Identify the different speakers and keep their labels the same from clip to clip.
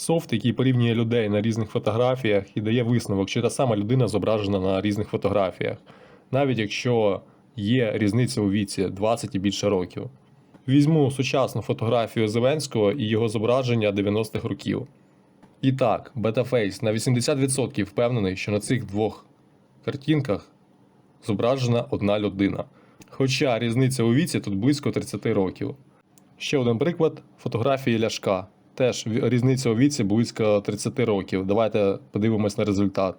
Speaker 1: Софт, який порівнює людей на різних фотографіях і дає висновок, чи та сама людина зображена на різних фотографіях, навіть якщо є різниця у віці 20 і більше років. Візьму сучасну фотографію Зеленського і його зображення 90-х років. І так, Бетафейс на 80% впевнений, що на цих двох картинках зображена одна людина. Хоча різниця у віці тут близько 30 років. Ще один приклад фотографії Ляшка. Теж різниця у віці близько 30 років. Давайте подивимось на результат.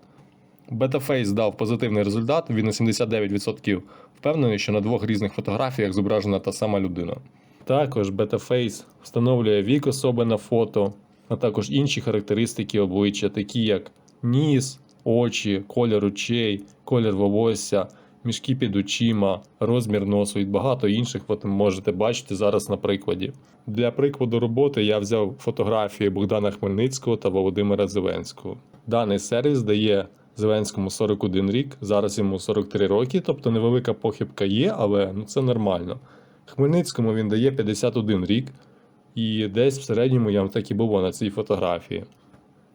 Speaker 1: Бетафейс дав позитивний результат, він на 79% впевнений, що на двох різних фотографіях зображена та сама людина. Також Бетафейс встановлює вік особи на фото, а також інші характеристики обличчя, такі як ніс, очі, колір очей, колір волосся, мішки під очима, розмір носу і багато інших ви можете бачити зараз на прикладі. Для прикладу роботи я взяв фотографії Богдана Хмельницького та Володимира Зеленського. Даний сервіс дає Зеленському 41 рік, зараз йому 43 роки, тобто невелика похибка є, але ну, це нормально. Хмельницькому він дає 51 рік, і десь в середньому я так і було на цій фотографії.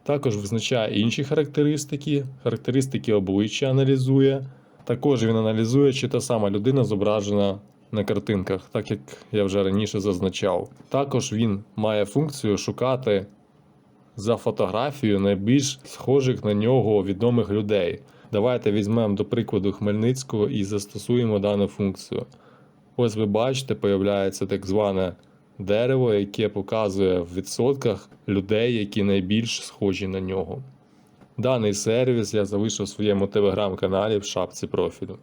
Speaker 1: Також визначає інші характеристики, характеристики обличчя аналізує. Також він аналізує, чи та сама людина зображена на картинках, так як я вже раніше зазначав. Також він має функцію шукати за фотографією найбільш схожих на нього відомих людей. Давайте візьмемо до прикладу Хмельницького і застосуємо дану функцію. Ось ви бачите, появляється так зване дерево, яке показує в відсотках людей, які найбільш схожі на нього. Даний сервіс я залишив в своєму телеграм-каналі в шапці профілю.